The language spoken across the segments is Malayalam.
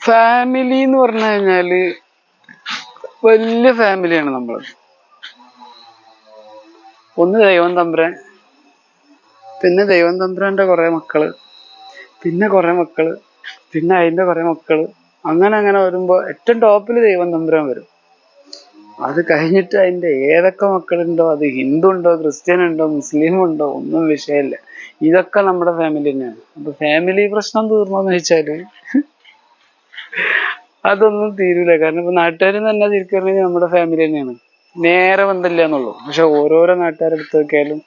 ഫാമിലി എന്ന് പറഞ്ഞു കഴിഞ്ഞാൽ വലിയ ഫാമിലിയാണ് നമ്മൾ ഒന്ന് ദൈവം തമ്പുരാൻ പിന്നെ ദൈവം തമ്പുരാന്റെ കുറെ മക്കൾ പിന്നെ കുറെ മക്കൾ പിന്നെ അതിന്റെ കുറെ മക്കൾ. അങ്ങനെ അങ്ങനെ വരുമ്പോ ഏറ്റവും ടോപ്പിൽ ദൈവം തമ്പുരാൻ വരും. അത് കഴിഞ്ഞിട്ട് അതിന്റെ ഏതൊക്കെ മക്കളുണ്ടോ അത് ഹിന്ദു ഉണ്ടോ ക്രിസ്ത്യൻ ഉണ്ടോ മുസ്ലിം ഉണ്ടോ ഒന്നും വിഷയമില്ല. ഇതൊക്കെ നമ്മുടെ ഫാമിലി തന്നെയാണ് അപ്പൊ ഫാമിലി പ്രശ്നം തീർന്നോന്ന് വെച്ചാൽ അതൊന്നും തീരൂല. കാരണം ഇപ്പൊ നാട്ടുകാർ തന്നെ തിരിക്കറിഞ്ഞ നമ്മുടെ ഫാമിലി തന്നെയാണ്. നേരെ ബന്ധമില്ല എന്നുള്ളൂ പക്ഷെ ഓരോരോ നാട്ടുകാരെടുത്ത് നോക്കിയാലും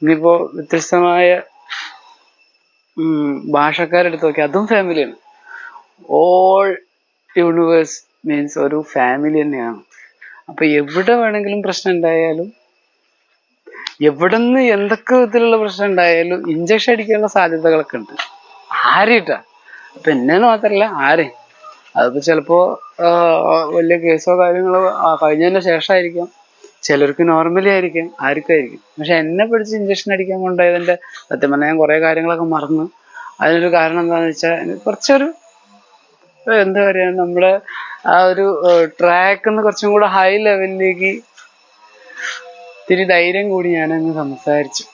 ഇനിയിപ്പോ വ്യത്യസ്തമായ ഭാഷക്കാരെടുത്ത് നോക്കിയാൽ അതും ഫാമിലിയാണ് ഓൾ യൂണിവേഴ്സ് മീൻസ് ഒരു ഫാമിലി തന്നെയാണ്. അപ്പൊ എവിടെ വേണമെങ്കിലും പ്രശ്നം ഉണ്ടായാലും എവിടെന്ന് എന്തൊക്കെ വിധത്തിലുള്ള പ്രശ്നം ഉണ്ടായാലും ഇഞ്ചക്ഷൻ അടിക്കാനുള്ള സാധ്യതകളൊക്കെ ഉണ്ട്. ആരെയിട്ടാ അപ്പൊ എന്നെ മാത്രല്ല ആരെ? അതിപ്പോ ചിലപ്പോ വലിയ കേസോ കാര്യങ്ങളോ കഴിഞ്ഞതിന് ശേഷമായിരിക്കാം. ചിലർക്ക് നോർമലി ആയിരിക്കാം ആർക്കായിരിക്കും. പക്ഷെ എന്നെ പിടിച്ച് ഇഞ്ചക്ഷൻ അടിക്കാൻ കൊണ്ടുപോയതിന്റെ സത്യം പറഞ്ഞാൽ ഞാൻ കുറെ കാര്യങ്ങളൊക്കെ മറന്നു. അതിനൊരു കാരണം എന്താണെന്ന് വെച്ചാൽ കുറച്ചൊരു എന്താ പറയാ നമ്മുടെ ആ ഒരു ട്രാക്ക് കുറച്ചും കൂടെ ഹൈ ലെവലിലേക്ക് ഇത്തിരി ധൈര്യം കൂടി ഞാനങ്ങ് സംസാരിച്ചു.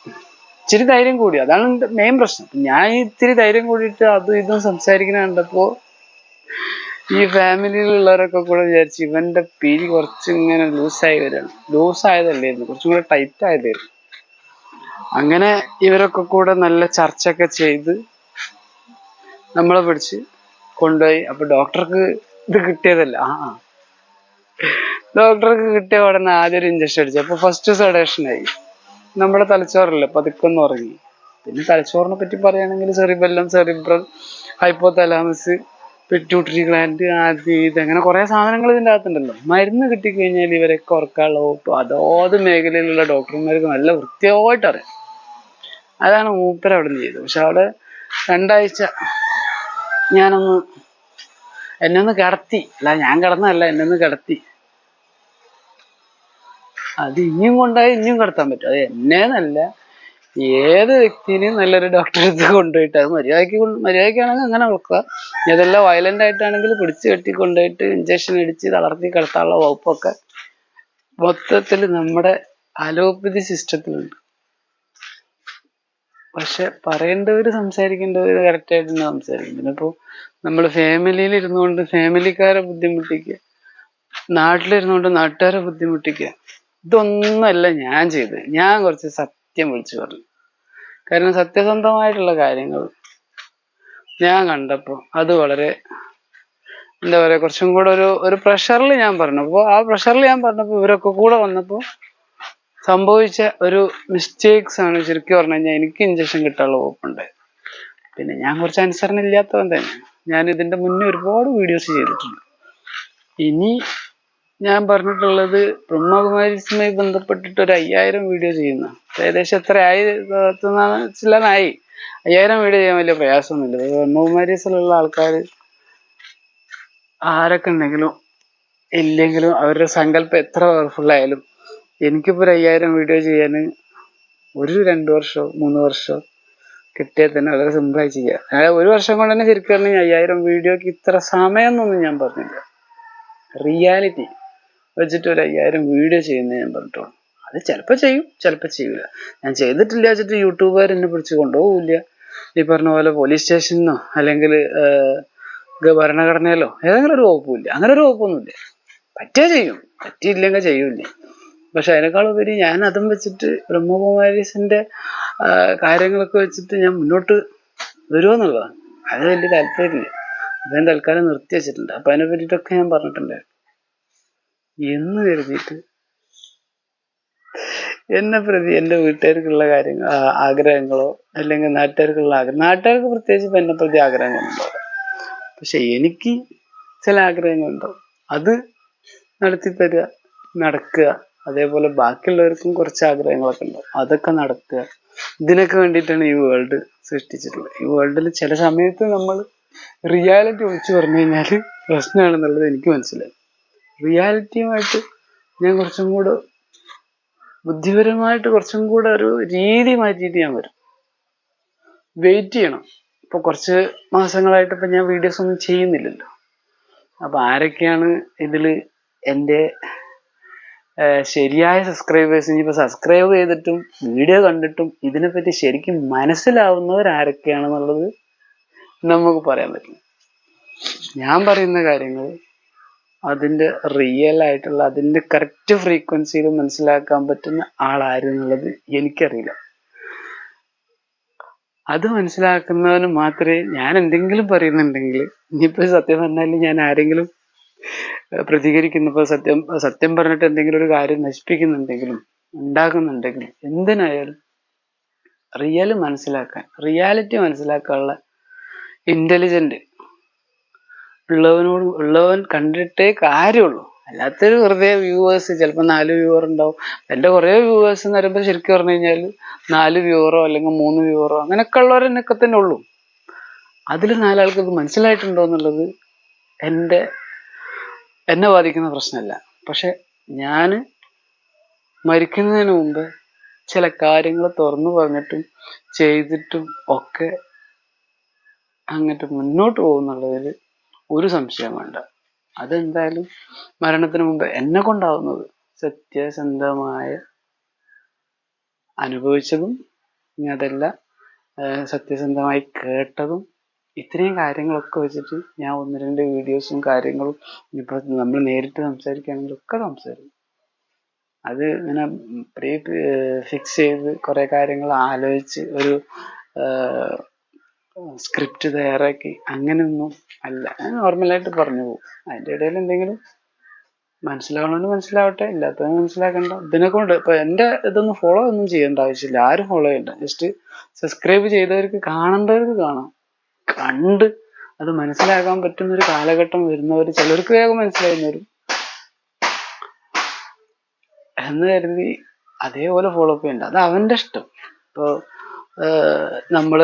ഇച്ചിരി ധൈര്യം കൂടി. അതാണ് മെയിൻ പ്രശ്നം. ഞാൻ ഇത്തിരി ധൈര്യം കൂടിയിട്ട് അതും ഇതും സംസാരിക്കുന്ന കണ്ടപ്പോ ഈ ഫാമിലിയിലുള്ളവരൊക്കെ കൂടെ വിചാരിച്ചു ഇവന്റെ പിരി കുറച്ച് ഇങ്ങനെ ലൂസായി വരാണ്. ലൂസ് ആയതല്ലായിരുന്നു കുറച്ചും കൂടെ ടൈറ്റ് ആയതായിരുന്നു അങ്ങനെ ഇവരൊക്കെ കൂടെ നല്ല ചർച്ചയൊക്കെ ചെയ്ത് നമ്മളെ പിടിച്ച് കൊണ്ടുപോയി. അപ്പൊ ഡോക്ടർക്ക് ഇത് കിട്ടിയതല്ല. ആ. ഡോക്ടർക്ക് കിട്ടിയ ഉടനെ ആദ്യം ഒരു ഇഞ്ചക്ഷൻ അടിച്ചു. അപ്പൊ ഫസ്റ്റ് സഡേഷൻ ആയി. നമ്മുടെ തലച്ചോറല്ലേ പതുക്കൊന്ന് ഉറങ്ങി. പിന്നെ തലച്ചോറിനെ പറ്റി പറയുകയാണെങ്കിൽ cerebellum cerebral hypothalamus pituitary gland അത് ഇത് അങ്ങനെ കുറെ സാധനങ്ങൾ ഇതിന്റെ അകത്തുണ്ടല്ലോ. മരുന്ന് കിട്ടിക്കഴിഞ്ഞാൽ ഇവരൊക്കെ ഉറക്കാനുള്ള അതോത് മേഖലയിലുള്ള ഡോക്ടർമാർക്ക് നല്ല വൃത്തിയായിട്ട് അറിയാം. അതാണ് മൂപ്പര അവിടെ നിന്ന് ചെയ്തത്. പക്ഷെ അവിടെ രണ്ടാഴ്ച ഞാനൊന്ന് എന്നെ ഒന്ന് കിടത്തി. അല്ല ഞാൻ കിടന്നതല്ല എന്നെ ഒന്ന് കിടത്തി. അത് ഇനിയും കൊണ്ടുപോയി ഇനിയും കടത്താൻ പറ്റും. അത് എന്നേന്നല്ല. ഏത് വ്യക്തിനെയും നല്ലൊരു ഡോക്ടറെ അടുത്ത് കൊണ്ടുപോയിട്ട് അത് മര്യാദയ്ക്ക് മര്യാദയ്ക്കാണെങ്കിൽ അങ്ങനെ നോക്കുക ഇതെല്ലാം വയലന്റ് ആയിട്ടാണെങ്കിൽ പിടിച്ച് കെട്ടി കൊണ്ടുപോയിട്ട് ഇഞ്ചക്ഷൻ അടിച്ച് തളർത്തി കിടത്താനുള്ള വകുപ്പൊക്കെ മൊത്തത്തിൽ നമ്മുടെ അലോപ്പതി സിസ്റ്റത്തിലുണ്ട്. പക്ഷെ പറയേണ്ടവര് സംസാരിക്കേണ്ടവർ കറക്റ്റ് ആയിട്ട് തന്നെ സംസാരിക്കും പിന്നെ ഇപ്പോ നമ്മൾ ഫാമിലിയിൽ ഇരുന്നുകൊണ്ട് ഫാമിലിക്കാരെ ബുദ്ധിമുട്ടിക്കുക നാട്ടിലിരുന്നുകൊണ്ട് നാട്ടുകാരെ ബുദ്ധിമുട്ടിക്കുക ഇതൊന്നുമല്ല ഞാൻ ചെയ്തത്. ഞാൻ കുറച്ച് സത്യം വിളിച്ചു പറഞ്ഞു. കാരണം സത്യസന്ധമായിട്ടുള്ള കാര്യങ്ങൾ ഞാൻ കണ്ടപ്പോൾ അത് വളരെ എന്താ പറയാ കുറച്ചും കൂടെ ഒരു ഒരു പ്രഷറിൽ ഞാൻ പറഞ്ഞു. അപ്പോൾ ആ പ്രഷറിൽ ഞാൻ പറഞ്ഞപ്പോൾ ഇവരൊക്കെ കൂടെ വന്നപ്പോൾ സംഭവിച്ച ഒരു മിസ്റ്റേക്സ് ആണ് ശരിക്കും പറഞ്ഞു കഴിഞ്ഞാൽ എനിക്ക് ഇഞ്ചക്ഷൻ കിട്ടാനുള്ള വകുപ്പുണ്ട് പിന്നെ ഞാൻ കുറച്ച് അനുസരണ ഇല്ലാത്തവൻ തന്നെ. ഞാൻ ഇതിന്റെ മുന്നേ ഒരുപാട് വീഡിയോസ് ചെയ്തിട്ടുണ്ട്. ഇനി ഞാൻ പറഞ്ഞിട്ടുള്ളത് ബ്രഹ്മകുമാരിസുമായി ബന്ധപ്പെട്ടിട്ട് ഒരു അയ്യായിരം വീഡിയോ ചെയ്യുന്ന. ഏകദേശം എത്ര ആയി? ചിലനായി അയ്യായിരം വീഡിയോ ചെയ്യാൻ വലിയ പ്രയാസമൊന്നുമില്ല. ബ്രഹ്മകുമാരിസിലുള്ള ആൾക്കാർ ആരൊക്കെ ഉണ്ടെങ്കിലും ഇല്ലെങ്കിലും അവരുടെ സങ്കല്പം എത്ര പവർഫുൾ ആയാലും എനിക്കിപ്പോൾ ഒരു അയ്യായിരം വീഡിയോ ചെയ്യാൻ ഒരു രണ്ട് വർഷമോ മൂന്ന് വർഷമോ കിട്ടിയാൽ തന്നെ വളരെ സിമ്പിളായി ചെയ്യാം. അതായത് ഒരു വർഷം കൊണ്ട് തന്നെ ശരിക്കും പറഞ്ഞാൽ അയ്യായിരം വീഡിയോക്ക് ഇത്ര സമയം എന്നൊന്നും ഞാൻ പറഞ്ഞില്ല. റിയാലിറ്റി വെച്ചിട്ട് ഒരു അയ്യായിരം വീഡിയോ ചെയ്യുന്നത് ഞാൻ പറഞ്ഞിട്ടുള്ളൂ. അത് ചിലപ്പോൾ ചെയ്യും ചിലപ്പോൾ ചെയ്യില്ല ഞാൻ ചെയ്തിട്ടില്ല വെച്ചിട്ട് യൂട്യൂബുകാർ എന്നെ പിടിച്ച് കൊണ്ടുപോകില്ല. ഈ പറഞ്ഞ പോലെ പോലീസ് സ്റ്റേഷനിന്നോ അല്ലെങ്കിൽ ഭരണഘടനയിലോ ഏതെങ്കിലും ഒരു വകുപ്പില്ല അങ്ങനെ ഒരു വകുപ്പൊന്നുമില്ല. പറ്റിയാ ചെയ്യും. പറ്റിയില്ലെങ്കിൽ ചെയ്യൂല പക്ഷെ അതിനേക്കാൾ ഉപരി ഞാൻ അതും വെച്ചിട്ട് ബ്രഹ്മകുമാരീസിന്റെ കാര്യങ്ങളൊക്കെ വെച്ചിട്ട് ഞാൻ മുന്നോട്ട് വരുമെന്നുള്ളതാണ് അത് വലിയ താല്പര്യമില്ല. ഞാൻ തൽക്കാലം നിർത്തി വെച്ചിട്ടുണ്ട്. അപ്പൊ അതിനെ പറ്റിയിട്ടൊക്കെ ഞാൻ പറഞ്ഞിട്ടുണ്ട്. എന്ന് കരുതിയിട്ട് എന്നെ പ്രതി എന്റെ വീട്ടുകാർക്കുള്ള കാര്യങ്ങൾ ആഗ്രഹങ്ങളോ അല്ലെങ്കിൽ നാട്ടുകാർക്കുള്ള ആഗ്രഹം നാട്ടുകാർക്ക് പ്രത്യേകിച്ച് എന്നെ പ്രതി ആഗ്രഹങ്ങളുണ്ടാവും പക്ഷെ എനിക്ക് ചില ആഗ്രഹങ്ങളുണ്ടാവും അത് നടത്തി നടക്കുക. അതേപോലെ ബാക്കിയുള്ളവർക്കും കുറച്ച് ആഗ്രഹങ്ങളൊക്കെ ഉണ്ടാവും. അതൊക്കെ നടക്കുക ഇതിനൊക്കെ വേണ്ടിയിട്ടാണ് ഈ വേൾഡ് സൃഷ്ടിച്ചിട്ടുള്ളത്. ഈ വേൾഡിൽ ചില സമയത്ത് നമ്മൾ റിയാലിറ്റി ഒഴിച്ചു പറഞ്ഞു കഴിഞ്ഞാൽ പ്രശ്നമാണെന്നുള്ളത് എനിക്ക് മനസ്സിലായി. റിയാലിറ്റിയുമായിട്ട് ഞാൻ കുറച്ചും കൂടെ ബുദ്ധിപരമായിട്ട് കുറച്ചും കൂടെ ഒരു രീതി മാറ്റിയിട്ട് ഞാൻ വരും. വെയിറ്റ് ചെയ്യണം. ഇപ്പൊ കുറച്ച് മാസങ്ങളായിട്ട് ഇപ്പൊ ഞാൻ വീഡിയോസ് ഒന്നും ചെയ്യുന്നില്ലല്ലോ. അപ്പൊ ആരൊക്കെയാണ് ഇതിൽ എന്റെ ശരിയായ സബ്സ്ക്രൈബേഴ്സ് ഇനിയിപ്പോൾ സബ്സ്ക്രൈബ് ചെയ്തിട്ടും വീഡിയോ കണ്ടിട്ടും ഇതിനെപ്പറ്റി ശരിക്കും മനസ്സിലാവുന്നവർ ആരൊക്കെയാണെന്നുള്ളത് നമുക്ക് പറയാൻ പറ്റും. ഞാൻ പറയുന്ന കാര്യങ്ങൾ അതിന്റെ റിയൽ ആയിട്ടുള്ള അതിന്റെ കറക്റ്റ് ഫ്രീക്വൻസിയിൽ മനസ്സിലാക്കാൻ പറ്റുന്ന ആളാര് എന്നുള്ളത് എനിക്കറിയില്ല. അത് മനസ്സിലാക്കുന്നവന് മാത്രമേ ഞാൻ എന്തെങ്കിലും പറയുന്നുണ്ടെങ്കിൽ ഇനിയിപ്പോ സത്യം പറഞ്ഞാൽ ഞാൻ ആരെങ്കിലും ഏഹ് പ്രതികരിക്കുന്നപ്പോ സത്യം സത്യം പറഞ്ഞിട്ട് എന്തെങ്കിലും ഒരു കാര്യം നശിപ്പിക്കുന്നുണ്ടെങ്കിലും ഉണ്ടാക്കുന്നുണ്ടെങ്കിലും എന്തിനായാലും റിയൽ മനസ്സിലാക്കാൻ റിയാലിറ്റി മനസ്സിലാക്കാനുള്ള ഇന്റലിജന്റ് ഉള്ളവനോട് ഉള്ളവൻ കണ്ടിട്ടേ കാര്യമുള്ളൂ. അല്ലാത്തൊരു വെറുതെ വ്യൂവേഴ്സ് ചിലപ്പോൾ നാല് വ്യൂവർ ഉണ്ടാവും. എന്റെ കുറേ വ്യൂവേഴ്സ് എന്ന് പറയുമ്പോൾ ശരിക്കും പറഞ്ഞു കഴിഞ്ഞാൽ നാല് വ്യൂവറോ അല്ലെങ്കിൽ മൂന്ന് വ്യൂവറോ അങ്ങനെയൊക്കെ ഉള്ളവരെന്നൊക്കെ തന്നെ ഉള്ളൂ. അതിൽ നാലാൾക്ക് ഇത് മനസ്സിലായിട്ടുണ്ടോ എന്നുള്ളത് എന്റെ എന്നെ ബാധിക്കുന്ന പ്രശ്നമല്ല. പക്ഷെ ഞാൻ മരിക്കുന്നതിന് മുമ്പ് ചില കാര്യങ്ങൾ തുറന്നു പറഞ്ഞിട്ടും ചെയ്തിട്ടും ഒക്കെ അങ്ങോട്ട് മുന്നോട്ട് പോകുന്നുള്ളതിൽ ഒരു സംശയം വേണ്ട. അതെന്തായാലും മരണത്തിന് മുമ്പ് എന്നെ കൊണ്ടാവുന്നത് സത്യസന്ധമായ അനുഭവിച്ചതും ഇനി അതെല്ലാം സത്യസന്ധമായി കേട്ടതും ഇത്രയും കാര്യങ്ങളൊക്കെ വെച്ചിട്ട് ഞാൻ ഒന്ന് രണ്ട് വീഡിയോസും കാര്യങ്ങളും ഇപ്പൊ നമ്മൾ നേരിട്ട് സംസാരിക്കുകയാണെങ്കിൽ ഒക്കെ സംസാരിക്കും. അത് ഇങ്ങനെ പ്രീ ഫിക്സ് ചെയ്ത് കുറെ കാര്യങ്ങൾ ആലോചിച്ച് ഒരു സ്ക്രിപ്റ്റ് തയ്യാറാക്കി അങ്ങനെയൊന്നും അല്ല നോർമലായിട്ട് പറഞ്ഞു പോകും. അതിന്റെ ഇടയിൽ എന്തെങ്കിലും മനസ്സിലാവണമെന്ന് മനസ്സിലാവട്ടെ ഇല്ലാത്തത് മനസ്സിലാക്കണ്ട. ഇതിനെ കൊണ്ട് ഇപ്പൊ എന്റെ ഇതൊന്നും ഫോളോ ഒന്നും ചെയ്യേണ്ട ആവശ്യമില്ല. ആരും ഫോളോ ചെയ്യണ്ട. ജസ്റ്റ് സബ്സ്ക്രൈബ് ചെയ്തവർക്ക് കാണേണ്ടവർക്ക് കാണാം. കണ്ട് അത് മനസ്സിലാക്കാൻ പറ്റുന്ന ഒരു കാലഘട്ടം വരുന്നവർ ചിലർക്ക് വേഗം മനസ്സിലാവുന്നവരും. എന്ന് കരുതി അതേപോലെ ഫോളോ അപ്പ് ചെയ്യണ്ട. അത് അവന്റെ ഇഷ്ടം. ഇപ്പോ നമ്മൾ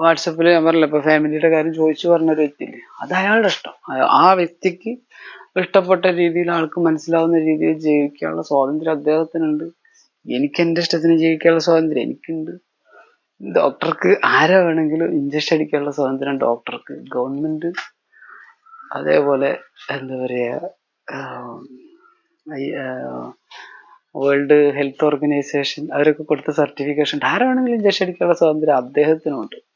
വാട്സപ്പിൽ ഞാൻ പറഞ്ഞില്ല ഇപ്പൊ ഫാമിലിയുടെ കാര്യം ചോദിച്ചു പറഞ്ഞ ഒരു വ്യക്തിയില്ലേ അത് അയാളുടെ ഇഷ്ടം. ആ- വ്യക്തിക്ക് ഇഷ്ടപ്പെട്ട രീതിയിൽ ആൾക്ക് മനസ്സിലാവുന്ന രീതിയിൽ ജീവിക്കാനുള്ള സ്വാതന്ത്ര്യം അദ്ദേഹത്തിനുണ്ട്. എനിക്ക് എന്റെ ഇഷ്ടത്തിന് ജീവിക്കാനുള്ള സ്വാതന്ത്ര്യം എനിക്കുണ്ട്. ഡോക്ടർക്ക് ആരെ വേണമെങ്കിലും ഇഞ്ചക്ഷൻ അടിക്കാനുള്ള സ്വാതന്ത്ര്യം ഡോക്ടർക്ക് ഗവൺമെന്റ്. അതേപോലെ എന്താ പറയാ വേൾഡ് ഹെൽത്ത് ഓർഗനൈസേഷൻ അവരൊക്കെ കൊടുത്ത സർട്ടിഫിക്കേഷൻ ആരാണെങ്കിലും ഇഞ്ചക്ഷൻ അടിക്കാനുള്ള സ്വാതന്ത്ര്യം അദ്ദേഹത്തിനുണ്ട്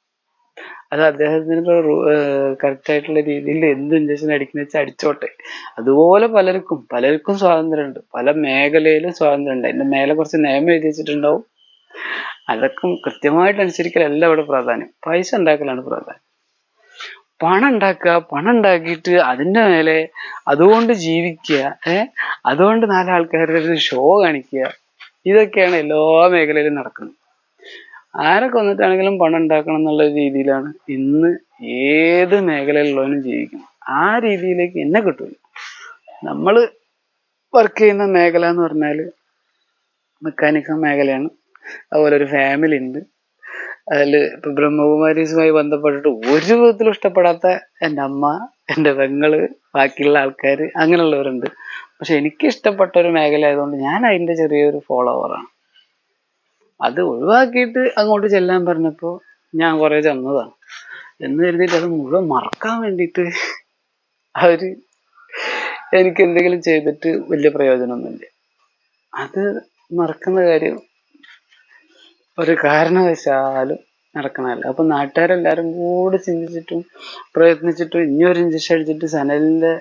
അത് അദ്ദേഹത്തിന് കറക്റ്റ് ആയിട്ടുള്ള രീതിയിൽ എന്ത് ഇഞ്ചക്ഷൻ അടിക്കുന്ന വെച്ചാൽ അടിച്ചോട്ടെ. അതുപോലെ പലർക്കും പലർക്കും സ്വാതന്ത്ര്യമുണ്ട്. പല മേഖലയിലും സ്വാതന്ത്ര്യമുണ്ട്. അതിന്റെ മേലെ കുറച്ച് നിയമം എഴുതി വെച്ചിട്ടുണ്ടാവും. അതൊക്കെ കൃത്യമായിട്ട് അനുസരിക്കലല്ല ഇവിടെ പ്രാധാന്യം. പൈസ ഉണ്ടാക്കലാണ് പ്രാധാന്യം. പണം ഉണ്ടാക്കുക പണം ഉണ്ടാക്കിയിട്ട് അതിന്റെ മേലെ അതുകൊണ്ട് ജീവിക്കുക ഏഹ് അതുകൊണ്ട് നാലാൾക്കാരുടെ ഷോ കാണിക്കുക. ഇതൊക്കെയാണ് എല്ലാ മേഖലയിലും നടക്കുന്നത്. ആരെ കൊന്നിട്ടാണെങ്കിലും പണം ഉണ്ടാക്കണം എന്നുള്ള രീതിയിലാണ് ഇന്ന് ഏത് മേഖലയിലുള്ളവനും ജീവിക്കുന്നത്. ആ രീതിയിലേക്ക് എന്നെ കിട്ടൂല നമ്മൾ വർക്ക് ചെയ്യുന്ന മേഖല എന്ന് പറഞ്ഞാൽ മെക്കാനിക്കൽ മേഖലയാണ്. അതുപോലെ ഒരു ഫാമിലി ഉണ്ട്. അതിൽ ഇപ്പൊ ബ്രഹ്മകുമാരീസുമായി ബന്ധപ്പെട്ടിട്ട് ഒരു വിധത്തിലും ഇഷ്ടപ്പെടാത്ത എന്റെ അമ്മ എന്റെ പെങ്ങൾ ബാക്കിയുള്ള ആൾക്കാർ അങ്ങനെയുള്ളവരുണ്ട്. പക്ഷെ എനിക്ക് ഇഷ്ടപ്പെട്ട ഒരു മേഖല ആയതുകൊണ്ട് ഞാൻ അതിന്റെ ചെറിയൊരു ഫോളോവറാണ് അത് ഒഴിവാക്കിയിട്ട് അങ്ങോട്ട് ചെല്ലാൻ പറഞ്ഞപ്പോൾ ഞാൻ കുറെ ചെന്നതാണ് എന്ന് കരുതിയിട്ട് അത് മുഴുവൻ മറക്കാൻ വേണ്ടിയിട്ട് അവർ എനിക്ക് എന്തെങ്കിലും ചെയ്തിട്ട് വലിയ പ്രയോജനമൊന്നുമില്ല. അത് മറക്കുന്ന കാര്യം ഒരു കാരണവശാലും നടക്കണമല്ല അപ്പൊ നാട്ടുകാരെല്ലാരും കൂടെ ചിന്തിച്ചിട്ടും പ്രയത്നിച്ചിട്ടും ഇനി ഒരു ഇഞ്ചക്ഷൻ അടിച്ചിട്ട് സനലിന്റെ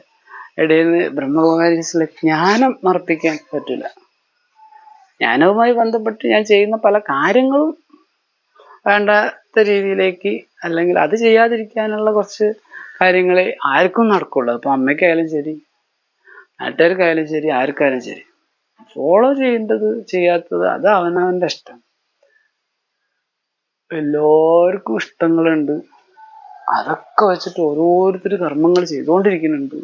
ഇടയിൽ നിന്ന് ബ്രഹ്മകുമാരീസിലെ ജ്ഞാനം മറപ്പിക്കാൻ പറ്റില്ല ജ്ഞാനവുമായി ബന്ധപ്പെട്ട് ഞാൻ ചെയ്യുന്ന പല കാര്യങ്ങളും വേണ്ടാത്ത രീതിയിലേക്ക് അല്ലെങ്കിൽ അത് ചെയ്യാതിരിക്കാനുള്ള കുറച്ച് കാര്യങ്ങളെ ആർക്കും നടക്കുള്ളൂ. അപ്പൊ അമ്മയ്ക്കായാലും ശരി നാട്ടുകാർക്കായാലും ശരി ആർക്കായാലും ശരി. ഫോളോ ചെയ്യേണ്ടത് ചെയ്യാത്തത് അത് അവനവന്റെ ഇഷ്ടം. എല്ലാവർക്കും ഇഷ്ടങ്ങളുണ്ട്. അതൊക്കെ വെച്ചിട്ട് ഓരോരുത്തർ കർമ്മങ്ങൾ ചെയ്തുകൊണ്ടിരിക്കുന്നുണ്ട്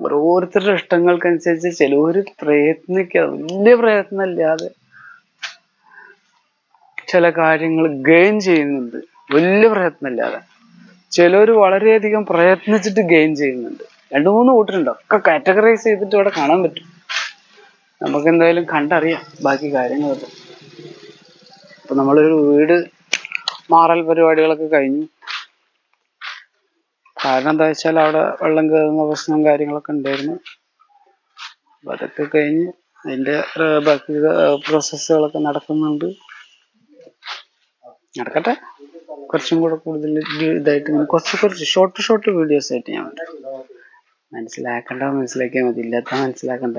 ഓരോരുത്തരുടെ ഇഷ്ടങ്ങൾക്കനുസരിച്ച് ചിലവര് പ്രയത്നിക്കുക വലിയ പ്രയത്നമില്ലാതെ ചില കാര്യങ്ങൾ ഗെയിൻ ചെയ്യുന്നുണ്ട്. വലിയ പ്രയത്നമില്ലാതെ. ചിലർ വളരെയധികം പ്രയത്നിച്ചിട്ട് ഗെയിൻ ചെയ്യുന്നുണ്ട്. രണ്ടു മൂന്ന് കൂട്ടരുണ്ട്. ഒക്കെ കാറ്റഗറൈസ് ചെയ്തിട്ട് ഇവിടെ കാണാൻ പറ്റും. നമുക്ക് എന്തായാലും കണ്ടറിയാം ബാക്കി കാര്യങ്ങളൊക്കെ. ഇപ്പൊ നമ്മളൊരു വീട് മാറൽ പരിപാടികളൊക്കെ കഴിഞ്ഞു. കാരണം എന്താ വെച്ചാൽ അവിടെ വെള്ളം കയറുന്ന പ്രശ്നം കാര്യങ്ങളൊക്കെ ഉണ്ടായിരുന്നു. അപ്പൊ അതൊക്കെ കഴിഞ്ഞ് അതിന്റെ ബാക്കി പ്രോസസ്സുകളൊക്കെ നടക്കുന്നുണ്ട്. നടക്കട്ടെ? കുറച്ചും കൂടെ കൂടുതൽ ഇത് ഇതായിട്ട് ഞാൻ കുറച്ച് കുറച്ച് ഷോർട്ട് ഷോർട്ട് വീഡിയോസ് ആയിട്ട് ഞാൻ മനസ്സിലാക്കണ്ട മനസ്സിലാക്കിയാൽ മതി. ഇല്ലാത്ത മനസ്സിലാക്കണ്ട.